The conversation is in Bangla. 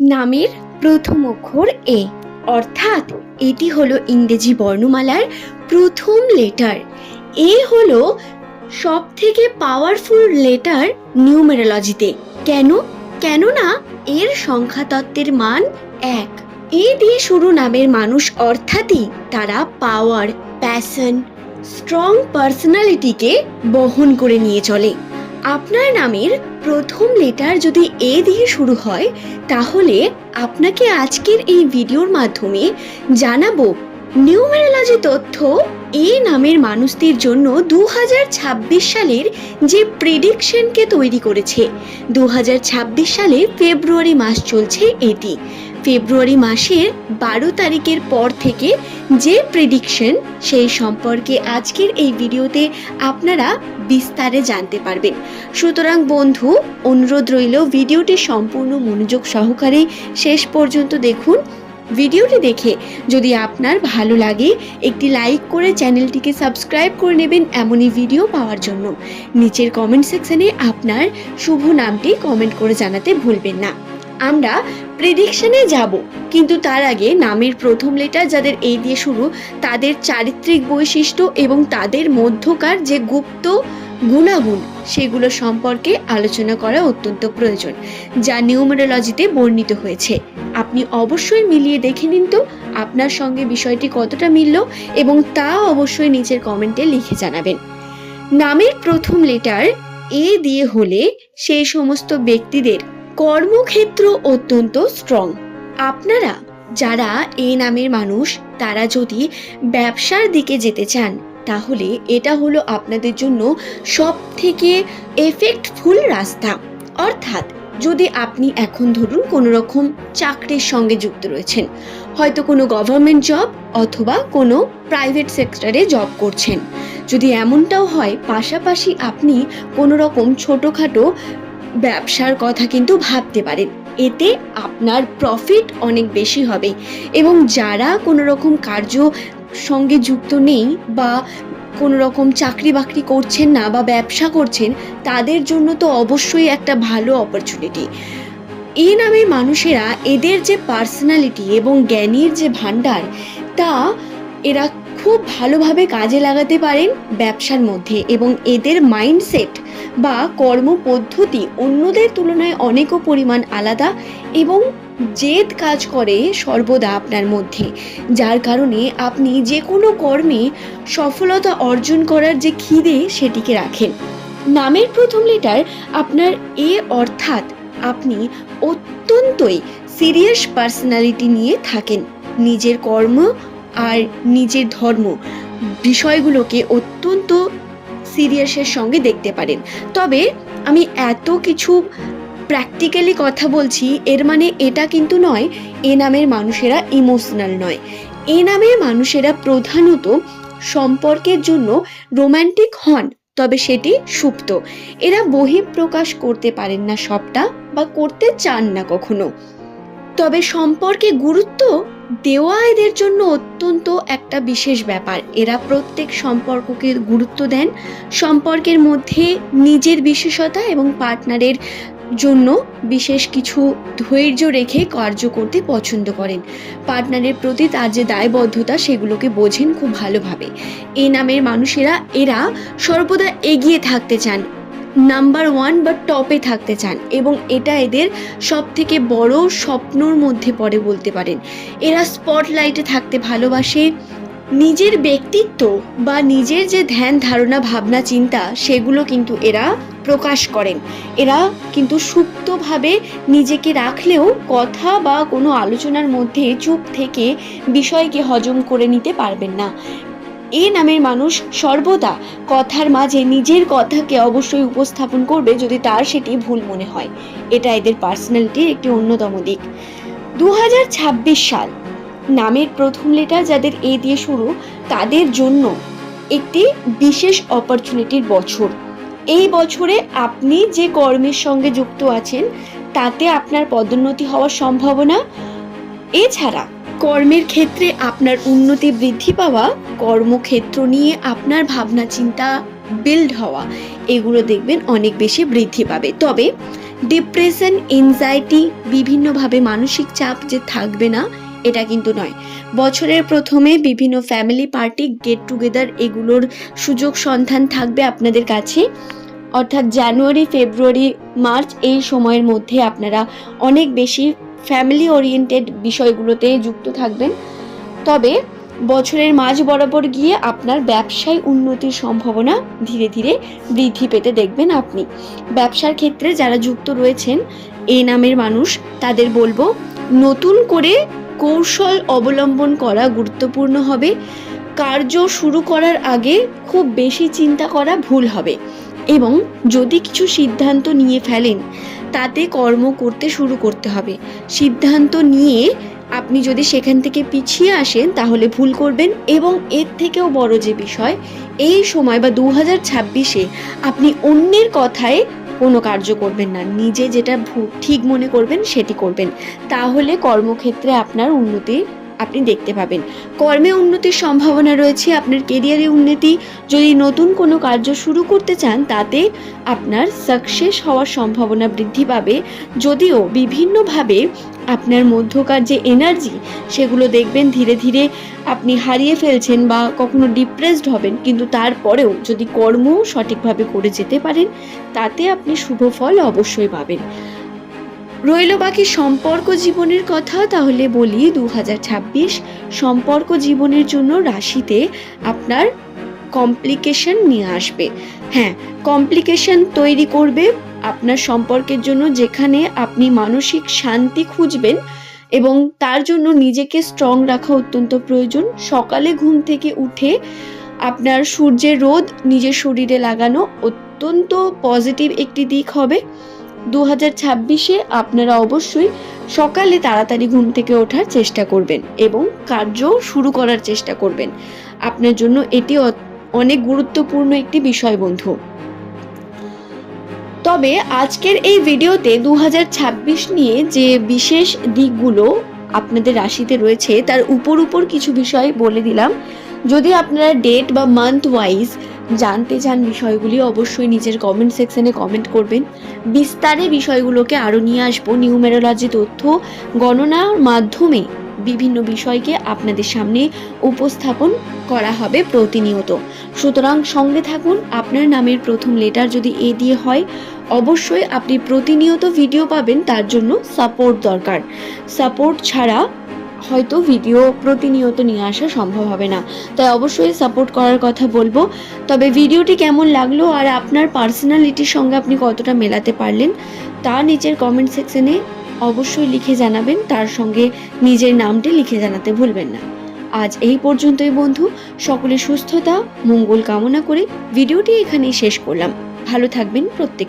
নামের প্রথম অক্ষর এ। অর্থাৎ এটি হলো ইংরেজি বর্ণমালার প্রথম লেটার। এ হলো সব থেকে পাওয়ারফুল লেটার নিউমেরোলজিতে কেন? কেননা এর সংখ্যাতত্ত্বের মান এক। এ দিয়ে শুরু নামের মানুষ অর্থাৎই তারা পাওয়ার প্যাশন স্ট্রং পার্সোনালিটিকে বহন করে নিয়ে চলে। আপনার নামের প্রথম লেটার যদি এ দিয়ে শুরু হয়, তাহলে আপনাকে আজকের এই ভিডিওর মাধ্যমে জানাব নিউমেরোলজি তথ্য এ নামের মানুষদের জন্য দু হাজার ছাব্বিশ সালের যে প্রেডিকশনকে তৈরি করেছে। দু হাজার ছাব্বিশ সালে ফেব্রুয়ারি মাস চলছে এটি। ফেব্রুয়ারি মাসের বারো তারিখের পর থেকে যে প্রেডিকশন সেই সম্পর্কে আজকের এই ভিডিওতে আপনারা বিস্তারে জানতে পারবেন। সুতরাং বন্ধু, অনুরোধ রইল ভিডিওটি সম্পূর্ণ মনোযোগ সহকারে শেষ পর্যন্ত দেখুন। ভিডিওটি দেখে যদি আপনার ভালো লাগে, একটি লাইক করে চ্যানেলটিকে সাবস্ক্রাইব করে নেবেন এমনই ভিডিও পাওয়ার জন্য। নিচের কমেন্ট সেকশানে আপনার শুভ নামটি কমেন্ট করে জানাতে ভুলবেন না। আমরা প্রেডিকশনে যাব। কিন্তু তার আগে নামের প্রথম লেটার যাদের এই দিয়ে শুরু, তাদের চারিত্রিক বৈশিষ্ট্য এবং তাদের মধ্যকার যে গুপ্ত গুণাগুণ, সেগুলো সম্পর্কে আলোচনা করা অত্যন্ত প্রয়োজন, যা নিউমেরোলজিতে বর্ণিত হয়েছে। আপনি অবশ্যই মিলিয়ে দেখে নিন তো, আপনার সঙ্গে বিষয়টি কতটা মিলল এবং তা অবশ্যই নিচের কমেন্টে লিখে জানাবেন। নামের প্রথম লেটার এ দিয়ে হলে সেই সমস্ত ব্যক্তিদের কর্মক্ষেত্র অত্যন্ত স্ট্রং আপনারা যারা এই নামের মানুষ, তারা যদি ব্যবসার দিকে যেতে চান, তাহলে এটা হলো আপনাদের জন্য সব থেকে এফেক্টফুল রাস্তা। অর্থাৎ যদি আপনি এখন ধরুন কোনো রকম চাকরির সঙ্গে যুক্ত রয়েছেন, হয়তো কোনো গভর্নমেন্ট জব অথবা কোনো প্রাইভেট সেক্টরে জব করছেন। যদি এমনটাও হয়, পাশাপাশি আপনি কোনো রকম ছোটোখাটো ব্যবসার কথা কিন্তু ভাবতে পারেন। এতে আপনার প্রফিট অনেক বেশি হবে এবং যারা কোনো রকম কার্য সঙ্গে যুক্ত নেই বা কোনো রকম চাকরি বাকরি করছেন না বা ব্যবসা করছেন, তাদের জন্য তো অবশ্যই একটা ভালো অপরচুনিটি এই নামের মানুষেরা এদের যে পার্সোনালিটি এবং জ্ঞানীর যে ভাণ্ডার, তা এরা খুব ভালোভাবে কাজে লাগাতে পারেন ব্যবসার মধ্যে এবং এদের মাইন্ডসেট বা কর্ম পদ্ধতি অন্যদের তুলনায় অনেকও পরিমাণ আলাদা এবং জেদ কাজ করে সর্বদা আপনার মধ্যে। যার কারণে আপনি যে কোনো কর্মে সফলতা অর্জন করার যে খিদে সেটিকে রাখেন। নামের প্রথম লেটার আপনার এ অর্থাৎ আপনি অত্যন্তই সিরিয়াস পার্সোনালিটি নিয়ে থাকেন। নিজের কর্ম আর নিজের ধর্ম বিষয়গুলোকে অত্যন্ত সিরিয়াসের সঙ্গে দেখতে পারেন। তবে আমি এত কিছু প্র্যাকটিক্যালি কথা বলছি, এর মানে এটা কিন্তু নয়, এ নামের মানুষেরা ইমোশনাল নয়। এ নামের মানুষেরা প্রধানত সম্পর্কের জন্য রোম্যান্টিক হন, তবে সেটি সুপ্ত। এরা বহিঃপ্রকাশ করতে পারেন না সবটা বা করতে চান না কখনো। তবে সম্পর্কে গুরুত্ব দেওয়া এদের জন্য অত্যন্ত একটা বিশেষ ব্যাপার। এরা প্রত্যেক সম্পর্ককে গুরুত্ব দেন, সম্পর্কের মধ্যে নিজের বিশেষতা এবং পার্টনারের জন্য বিশেষ কিছু ধৈর্য রেখে কার্য করতে পছন্দ করেন। পার্টনারের প্রতি তার যে দায়বদ্ধতা, সেগুলোকে বোঝেন খুব ভালোভাবে। এই নামের মানুষেরা, এরা সর্বদা এগিয়ে থাকতে চান। নাম্বার ওয়ান বা টপে থাকতে চান এবং এটা এদের সব থেকে বড় স্বপ্নর মধ্যে পড়ে বলতে পারেন। এরা স্পটলাইটে থাকতে ভালোবাসে। নিজের ব্যক্তিত্ব বা নিজের যে ধ্যান, ধারণা, ভাবনা, চিন্তা সেগুলো কিন্তু এরা প্রকাশ করেন। এরা কিন্তু সুপ্তভাবে নিজেকে রাখলেও কথা বা কোনো আলোচনার মধ্যে চুপ থেকে বিষয়কে হজম করে নিতে পারবেন না। এ নামের মানুষ সর্বদা কথার মাঝে নিজের কথাকে অবশ্যই উপস্থাপন করবে যদি তার সেটি ভুল মনে হয়। এটা এদের পার্সোনালিটির একটি অন্যতম দিক। দু হাজার ছাব্বিশ সাল নামের প্রথম লেটার যাদের এ দিয়ে শুরু, তাদের জন্য একটি বিশেষ অপরচুনিটির বছর। এই বছরে আপনি যে কর্মের সঙ্গে যুক্ত আছেন, তাতে আপনার পদোন্নতি হওয়ার সম্ভাবনা। এছাড়া কর্মের ক্ষেত্রে আপনার উন্নতি বৃদ্ধি পাওয়া, কর্মক্ষেত্র নিয়ে আপনার ভাবনা চিন্তা বিল্ড হওয়া, এগুলো দেখবেন অনেক বেশি বৃদ্ধি পাবে। তবে ডিপ্রেশন এনজাইটি বিভিন্নভাবে মানসিক চাপ যে থাকবে না, এটা কিন্তু নয়। বছরের প্রথমে বিভিন্ন ফ্যামিলি পার্টি গেট টুগেদার এগুলোর সুযোগ সন্ধান থাকবে আপনাদের কাছে। অর্থাৎ জানুয়ারি, ফেব্রুয়ারি, মার্চ এই সময়ের মধ্যে আপনারা অনেক বেশি ফ্যামিলি ওরিয়েন্টেড বিষয়গুলোতে যুক্ত থাকবেন। তবে বছরের মাঝ বরাবর গিয়ে আপনার ব্যবসায় উন্নতির সম্ভাবনা ধীরে ধীরে বৃদ্ধি পেতে দেখবেন আপনি। ব্যবসার ক্ষেত্রে যারা যুক্ত রয়েছেন, এ নামের মানুষ, তাদের বলব, নতুন করে কৌশল অবলম্বন করা গুরুত্বপূর্ণ হবে। কার্য শুরু করার আগে খুব বেশি চিন্তা করা ভুল হবে। এবং যদি কিছু সিদ্ধান্ত নিয়ে ফেলেন, তাতে কর্ম করতে শুরু করতে হবে। সিদ্ধান্ত নিয়ে আপনি যদি সেখান থেকে পিছিয়ে আসেন, তাহলে ভুল করবেন এবং এর থেকেও বড় যে বিষয়, এই সময় বা দু হাজার ছাব্বিশে আপনি অন্যের কথায় কোনো কার্য করবেন না। নিজে যেটা ঠিক মনে করবেন, সেটি করবেন। তাহলে কর্মক্ষেত্রে আপনার উন্নতি আপনি দেখতে পাবেন। কর্মে উন্নতির সম্ভাবনা রয়েছে আপনার কেরিয়ারে উন্নতি। যদি নতুন কোনো কার্য শুরু করতে চান, তাতে আপনার সাকসেস হওয়ার সম্ভাবনা বৃদ্ধি পাবে। যদিও বিভিন্নভাবে আপনার মধ্যকার যে এনার্জি সেগুলো দেখবেন ধীরে ধীরে আপনি হারিয়ে ফেলছেন বা কখনো ডিপ্রেসড হবেন। কিন্তু তারপরেও যদি কর্ম সঠিকভাবে করে যেতে পারেন, তাতে আপনি শুভ ফল অবশ্যই পাবেন। রইল বাকি সম্পর্ক জীবনের কথা, তাহলে বলি দু হাজার ছাব্বিশ সম্পর্ক জীবনের জন্য রাশিতে আপনার কমপ্লিকেশন নিয়ে আসবে। হ্যাঁ কমপ্লিকেশন তৈরি করবে আপনার সম্পর্কের জন্য যেখানে আপনি মানসিক শান্তি খুঁজবেন এবং তার জন্য নিজেকে স্ট্রং রাখা অত্যন্ত প্রয়োজন। সকালে ঘুম থেকে উঠে আপনার সূর্যের রোদ নিজের শরীরে লাগানো অত্যন্ত পজিটিভ একটি দিক হবে। দু হাজার আপনারা অবশ্যই সকালে তাড়াতাড়ি ঘুম থেকে ওঠার চেষ্টা করবেন এবং কার্য শুরু করার চেষ্টা করবেন। আপনার জন্য এটি অনেক গুরুত্বপূর্ণ একটি বিষয়, বন্ধু। তবে আজকের এই ভিডিওতে দু হাজার ছাব্বিশ নিয়ে যে বিশেষ দিকগুলো আপনাদের রাশিতে রয়েছে, তার উপর উপর কিছু বিষয় বলে দিলাম। যদি আপনারা ডেট বা মান্থ ওয়াইজ জানতে চান বিষয়গুলি অবশ্যই নিজের কমেন্ট সেকশনে কমেন্ট করবেন। বিস্তারে বিষয়গুলোকে আরও নিয়ে আসব নিউমেরোলজি তথ্য গণনার মাধ্যমে বিভিন্ন বিষয়কে আপনাদের সামনে উপস্থাপন করা হবে প্রতিনিয়ত। সুতরাং সঙ্গে থাকুন, আপনার নামের প্রথম লেটার যদি এ দিয়ে হয়, অবশ্যই আপনি প্রতিনিয়ত ভিডিও পাবেন, তার জন্য সাপোর্ট দরকার। সাপোর্ট ছাড়া হয়তো ভিডিও প্রতিনিয়ত নিয়ে আসা সম্ভব হবে না। তাই অবশ্যই সাপোর্ট করার কথা বলব। তবে ভিডিওটি কেমন লাগল আর আপনার পার্সোনালিটির সঙ্গে আপনি কতটা মেলাতে পারলেন, তা নিচের কমেন্ট সেকশনে অবশ্যই লিখে জানাবেন। তার সঙ্গে নিজের নামটি লিখে জানাতে ভুলবেন না। আজ এই পর্যন্তই বন্ধু। সকলের সুস্থতা, মঙ্গল কামনা করে ভিডিওটি এখানেই শেষ করলাম। ভালো থাকবেন প্রত্যেকে।